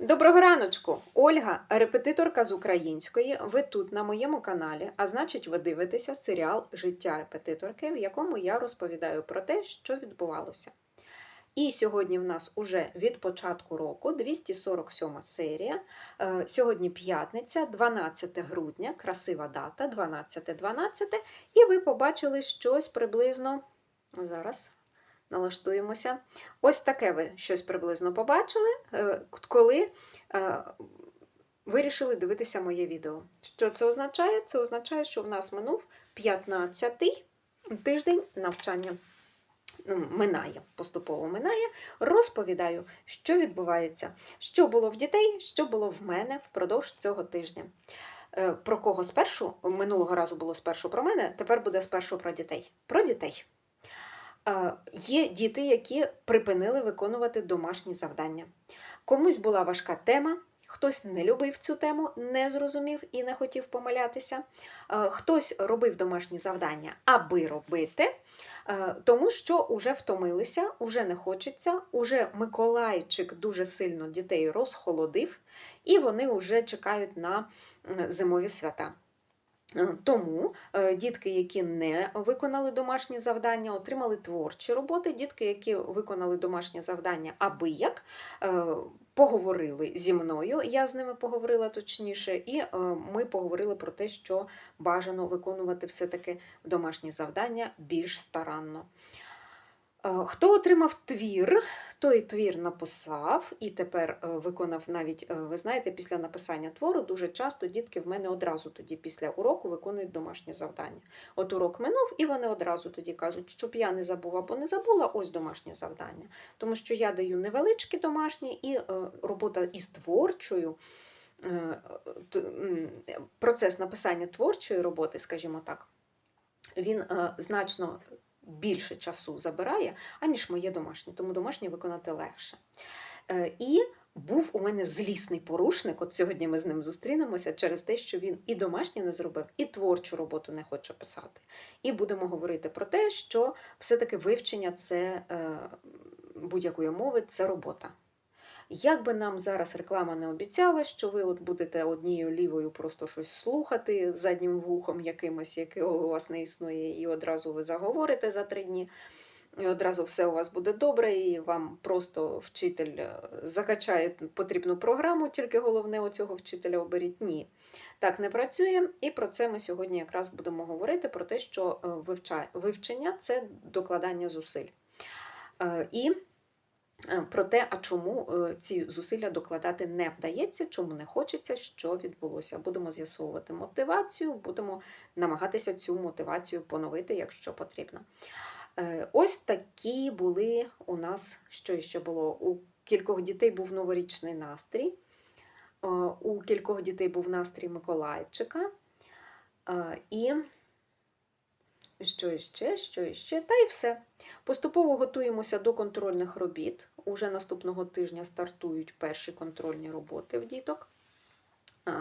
Доброго раночку! Ольга, репетиторка з української. Ви тут на моєму каналі, а значить, ви дивитеся серіал Життя репетиторки, в якому я розповідаю про те, що відбувалося. І сьогодні в нас уже від початку року 247 серія. Е, Сьогодні п'ятниця, 12 грудня, красива дата, 12.12. І ви побачили щось приблизно. Зараз налаштуємося. Ось таке ви щось приблизно побачили, е, коли е, вирішили дивитися моє відео. Що це означає? Це означає, що в нас минув 15-й тиждень навчання. Ну, Минає, поступово минає, розповідаю, що відбувається, що було в дітей, що було в мене впродовж цього тижня. Е, Про кого спершу? Минулого разу було спершу про мене, тепер буде спершу про дітей. Про дітей. Є діти, які припинили виконувати домашні завдання. Комусь була важка тема, хтось не любив цю тему, не зрозумів і не хотів помилятися. Хтось робив домашні завдання, аби робити, тому що вже втомилися, уже не хочеться, уже Миколайчик дуже сильно дітей розхолодив, і вони вже чекають на зимові свята. Е, Тому е, дітки, які не виконали домашні завдання, отримали творчі роботи. Дітки, які виконали домашні завдання аби як, е, поговорили зі мною, я з ними поговорила точніше, і ми поговорили про те, що бажано виконувати все-таки домашні завдання більш старанно. Е, Хто отримав твір, той твір написав і тепер е, виконав навіть, е, ви знаєте, після написання твору дуже часто дітки в мене одразу тоді після уроку виконують домашні завдання. От урок минув, і вони одразу тоді кажуть, щоб я не забув або не забула, ось домашнє завдання. Тому що я даю невеличкі домашні і робота із творчою. Процес написання творчої роботи, скажімо так, він значно більше часу забирає, аніж моє домашнє, тому домашнє виконати легше. Е, І був у мене злісний порушник. От сьогодні ми з ним зустрінемося через те, що він і домашнє не зробив, і творчу роботу не хоче писати. І будемо говорити про те, що все-таки вивчення це е, будь-якої мови це робота. Як би нам зараз реклама не обіцяла, що ви от будете однією лівою просто щось слухати заднім вухом якимось, якого у вас не існує, і одразу ви заговорите за три дні, і одразу все у вас буде добре, і вам просто вчитель е, закачає потрібну програму, тільки головне у цього вчителя оберіть. Ні. Так не працює, і про це ми сьогодні якраз будемо говорити: про те, що е, вивчення це докладання зусиль. Е, І про те, а чому е, ці зусилля докладати не вдається, чому не хочеться, що відбулося. Будемо з'ясовувати мотивацію, будемо намагатися цю мотивацію поновити, якщо потрібно. Е, Ось такі були у нас, що ще було. У кількох дітей був новорічний настрій, е, у кількох дітей був настрій Миколайчика. Е, І що іще, що іще, та й все. Поступово готуємося до контрольних робіт. Уже наступного тижня стартують перші контрольні роботи в діток.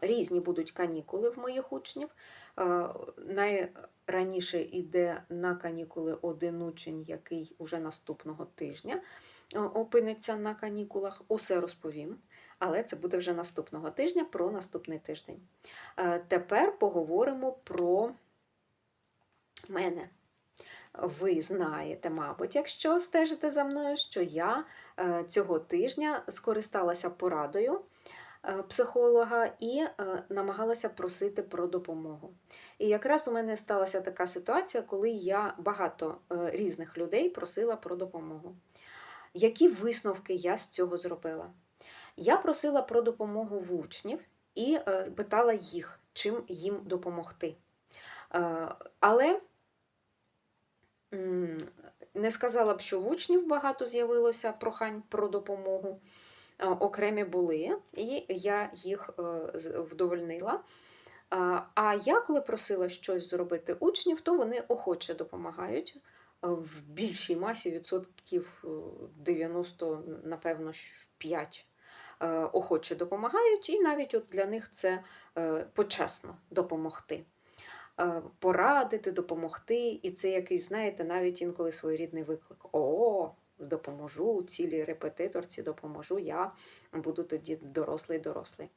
Різні будуть канікули в моїх учнів. Найраніше йде на канікули один учень, який уже наступного тижня опиниться на канікулах. Усе розповім, але це буде вже наступного тижня про наступний тиждень. Тепер поговоримо про мене. Ви знаєте, мабуть, якщо стежите за мною, що я е, цього тижня скористалася порадою е, психолога і е, намагалася просити про допомогу. І якраз у мене сталася така ситуація, коли я багато різних людей просила про допомогу. Які висновки я з цього зробила? Я просила про допомогу в учнів і питала їх, чим їм допомогти. Е, Але Не сказала б, що в учнів багато з'явилося прохань про допомогу. Е, Окремі були, і я їх е, вдовольнила. А я, коли просила щось зробити учнів, то вони охоче допомагають. В більшій масі відсотків е, 90, напевно, 5 охоче допомагають, і навіть от для них це почесно допомогти порадити, допомогти, і це якийсь, знаєте, навіть інколи своєрідний виклик. О, допоможу, цілій репетиторці допоможу, я буду тоді дорослий дорослий.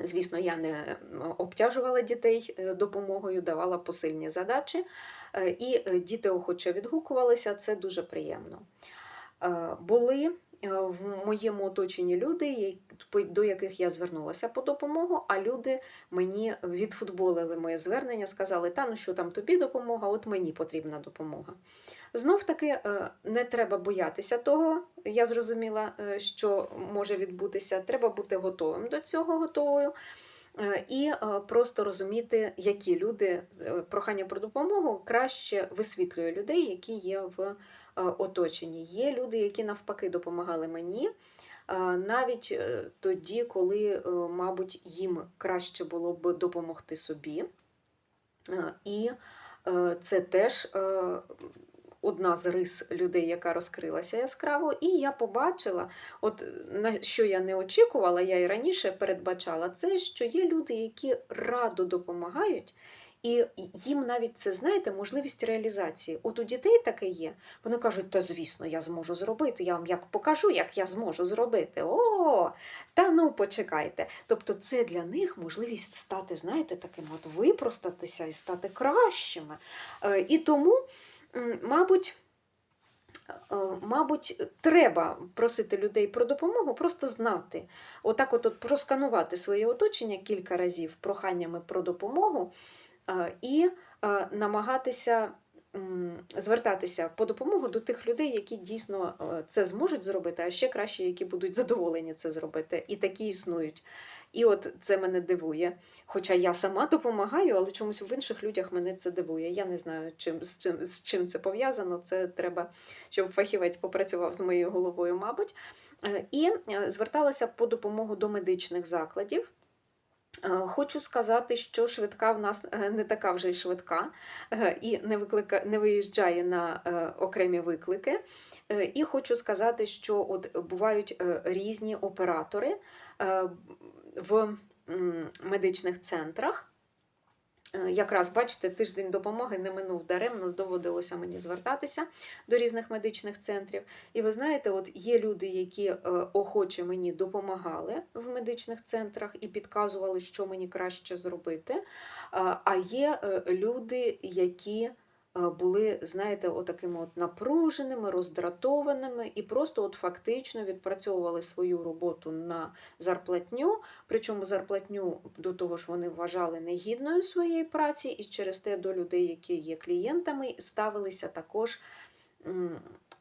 Звісно, я не обтяжувала дітей е, допомогою, давала посильні задачі, е, і е, діти охоче відгукувалися, це дуже приємно. Е, Були е, в моєму оточенні люди, до яких я звернулася по допомогу, а люди мені відфутболили моє звернення, сказали, та ну що там тобі допомога, от мені потрібна допомога. Знов таки е, не треба боятися того, я зрозуміла, е, що може відбутися. Треба бути готовим до цього, готовою. Е, І е, просто розуміти, які люди е, прохання про допомогу краще висвітлює людей, які є в е, оточенні. Є люди, які навпаки допомагали мені, е, навіть е, тоді, коли, е, мабуть, їм краще було б допомогти собі. Е, І е, це теж е, одна з рис людей, яка розкрилася яскраво. І я побачила, от на що я не очікувала, я і раніше передбачала, це що є люди, які радо допомагають. І їм навіть це, знаєте, можливість реалізації. От у дітей таке є. Вони кажуть, та звісно, я зможу зробити. Я вам як покажу, як я зможу зробити. О, та ну почекайте. Тобто, це для них можливість стати, знаєте, таким от випростатися і стати кращими. Е, І тому, мабуть. е, Мабуть, треба просити людей про допомогу, просто знати. Отак, от, от просканувати своє оточення кілька разів проханнями про допомогу і е, намагатися звертатися по допомогу до тих людей, які дійсно е, це зможуть зробити, а ще краще, які будуть задоволені це зробити. І такі існують. І от це мене дивує. Хоча я сама допомагаю, але чомусь в інших людях мене це дивує. Я не знаю, чим, з, чим, з чим це пов'язано. Це треба, щоб фахівець попрацював з моєю головою, мабуть. Е, І е, зверталася по допомогу до медичних закладів. Е, Хочу сказати, що швидка в нас е, не така вже й швидка е, і не, виклика... не виїжджає на окремі виклики. І хочу сказати, що от бувають різні оператори в медичних центрах. Е, Якраз бачите, тиждень допомоги не минув даремно, доводилося мені звертатися до різних медичних центрів. І ви знаєте, от є люди, які е, охоче мені допомагали в медичних центрах і підказували, що мені краще зробити. А а є е, люди, які е, були, знаєте, отакими от напруженими, роздратованими і просто от фактично відпрацьовували свою роботу на зарплатню. Причому зарплатню до того ж вони вважали негідною своєї праці, і через те до людей, які є клієнтами, ставилися також,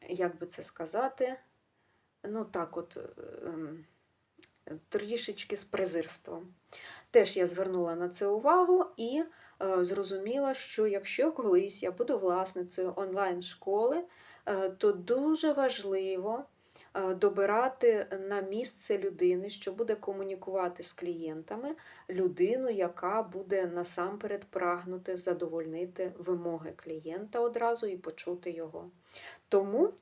як би це сказати, ну так от. ем, Трішечки з презирством. Теж я звернула на це увагу і е, зрозуміла, що якщо колись я буду власницею онлайн-школи, е, то дуже важливо е, добирати на місце людини, що буде комунікувати з клієнтами, людину, яка буде насамперед прагнути задовольнити вимоги клієнта одразу і почути його. Тому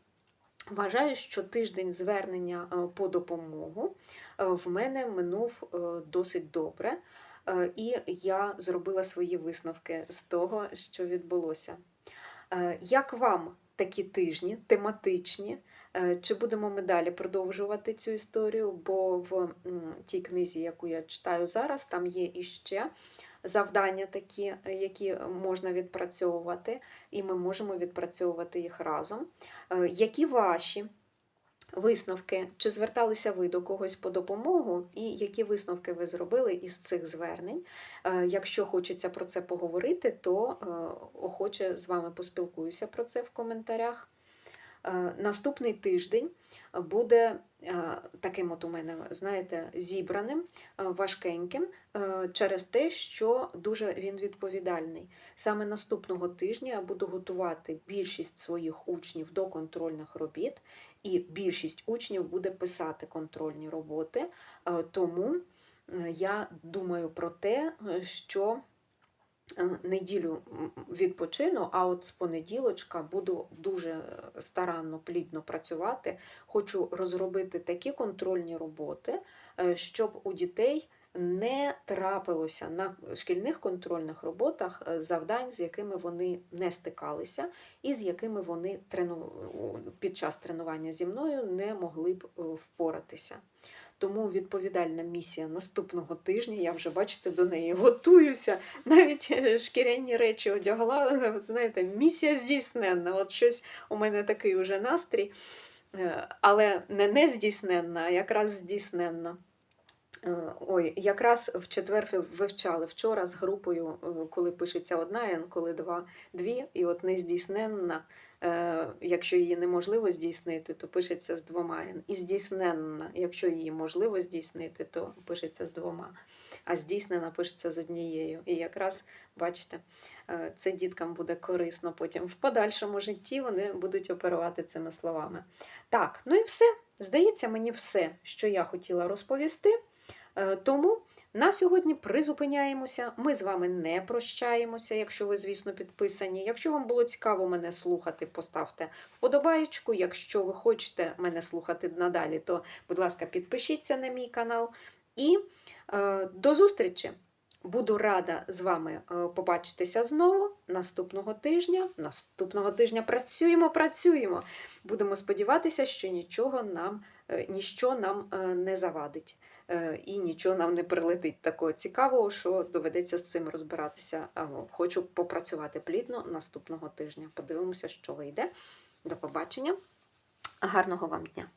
вважаю, що тиждень звернення е, по допомогу е, в мене минув е, досить добре. Е, І я зробила свої висновки з того, що відбулося. Е, Як вам такі тижні тематичні? Е, Чи будемо ми далі продовжувати цю історію? Бо в тій книзі, яку я читаю зараз, там є іще завдання такі, які можна відпрацьовувати, і ми можемо відпрацьовувати їх разом. Які ваші висновки? Чи зверталися ви до когось по допомогу, і які висновки ви зробили із цих звернень? Е, Якщо хочеться про це поговорити, то е, охоче з вами поспілкуюся про це в коментарях. Е, Наступний тиждень буде е, таким, от у мене, знаєте, зібраним, е, важкеньким, через те, що дуже він відповідальний. Саме наступного тижня я буду готувати більшість своїх учнів до контрольних робіт, і більшість учнів буде писати контрольні роботи. Тому я думаю про те, що неділю відпочину, а от з понеділочка буду дуже е, старанно, плідно працювати. Хочу розробити такі контрольні роботи, е, щоб у дітей не трапилося на шкільних контрольних роботах е, завдань, з якими вони не стикалися, і з якими вони трену... під час тренування зі мною не могли б е, впоратися. Тому відповідальна місія наступного тижня, я вже бачите, до неї готуюся. Навіть е, шкіряні речі одягла. е, Знаєте, місія здійсненна. От щось у мене такий уже настрій, Е, але не не здійсненна, а якраз здійсненна. Ой, якраз в четвер вивчали вчора з групою, коли пишеться одна Н, два, дві, і от нездійсненна, якщо її неможливо здійснити, то пишеться з двома Н. І здійсненна, якщо її можливо здійснити, то пишеться з двома. А здійснена пишеться з однією. І якраз, бачите, е, це діткам буде корисно потім в подальшому житті вони будуть оперувати цими словами. Так, ну і все. Здається, мені все, що я хотіла розповісти. Е, Тому на сьогодні призупиняємося. Ми з вами не прощаємося, якщо ви, звісно, підписані. Якщо вам було цікаво мене слухати, поставте вподобаєчку. Якщо ви хочете мене слухати надалі, то, будь ласка, підпишіться на мій канал. І е, до зустрічі! Буду рада з вами е, побачитися знову наступного тижня. Наступного тижня працюємо, працюємо. Будемо сподіватися, що нічого нам, е, ніщо нам е, не завадить і нічого нам не прилетить такого цікавого, що доведеться з цим розбиратися. Ну, Хочу попрацювати плідно наступного тижня. Подивимося, що вийде. До побачення. Гарного вам дня!